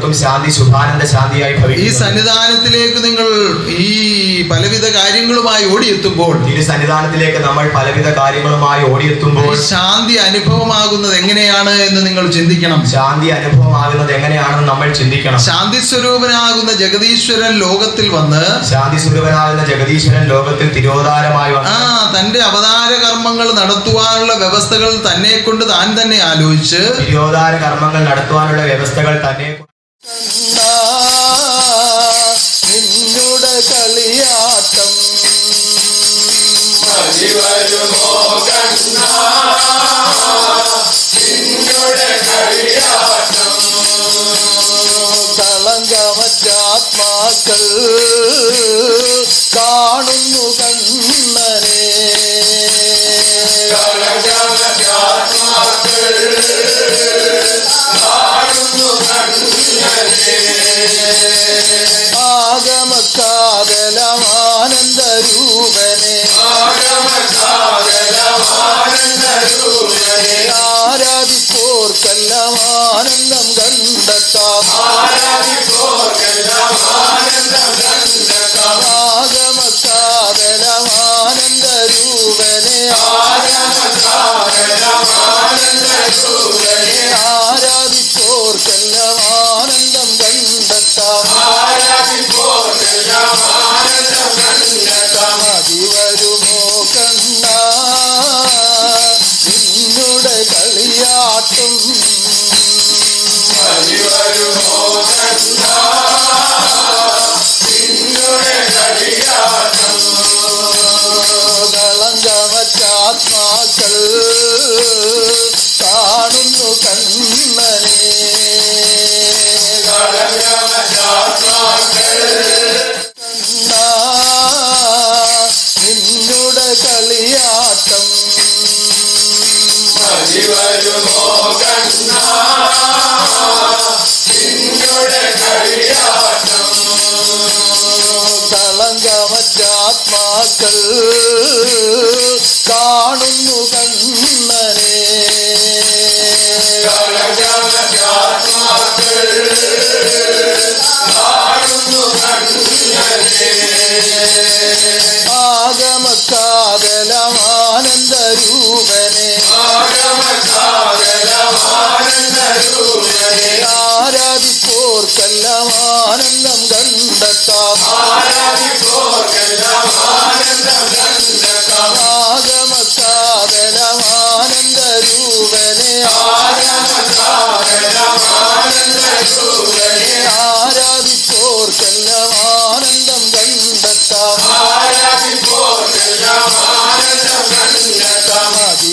ഏവർക്കും ശാന്തി ശുഭാനന്ദ ശാന്തിയായി ഭവിക്കും ഈ സന്നിധാനത്തിലേക്ക് നിങ്ങൾ ഈ പലവിധ കാര്യങ്ങളുമായി ഓടിയെത്തുമ്പോൾ ഈ സന്നിധാനത്തിലേക്ക് നമ്മൾ പലവിധ കാര്യങ്ങളുമായി ഓടിയെത്തുമ്പോൾ ശാന്തി അനുഭവമാകുന്നത് എങ്ങനെയാണ് എന്ന് നിങ്ങൾ ചിന്തിക്കണം. ശാന്തി അനുഭവമാകുന്നത് എങ്ങനെയാണെന്ന് നമ്മൾ ചിന്തിക്കണം. ശാന്തി സ്വരൂപനാകുന്ന ജഗദീശ്വരൻ ലോകത്തിൽ വന്ന് ശാന്തി സ്വരൂപനാകുന്ന ജഗദീശ്വരൻ ലോകത്തിൽ തിരോധാരമായി ആ തന്റെ അവതാര കർമ്മങ്ങൾ നടത്തുവാനുള്ള വ്യവസ്ഥകൾ തന്നെ കൊണ്ട് താൻ തന്നെ ആലോചിച്ച് തിരോധാര കർമ്മങ്ങൾ നടത്തുവാനുള്ള വ്യവസ്ഥകൾ തന്നെ നിന്നുടെ കളിയാട്ടം കളങ്കമറ്റാത്മാക്കൾ കാണുന്നു കണ്ണനെ. കണ്ണ നിന്നുടെ കളിയാട്ടം കളങ്കമറ്റാത്മാക്കൾ കാണുന്നു കണ്ണനെ. ആഗമക്കാതലമാനന്ദ ആനന്ദം കണ്ടെത്താം. ആഗമക്കാതലമാനന്ദ രൂപനെ ആരാധിപ്പോർക്കെല്ലാം ആനന്ദം കണ്ടെത്താം മതി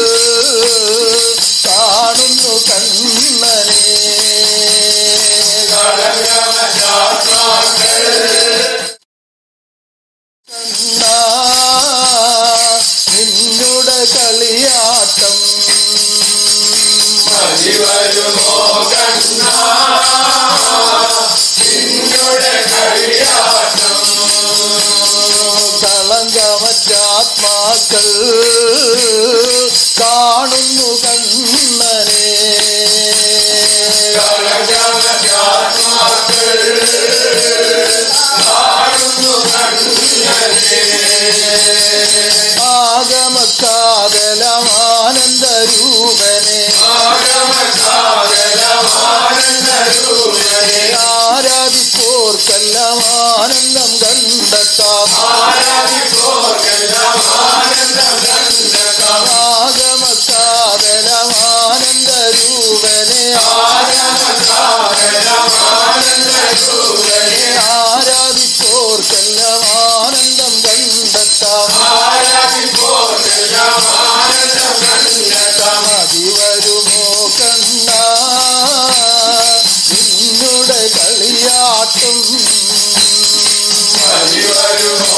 കളങ്കമറ്റാത്മാക്കൾ കാണുന്നു കണ്ണനെ Hallelujah.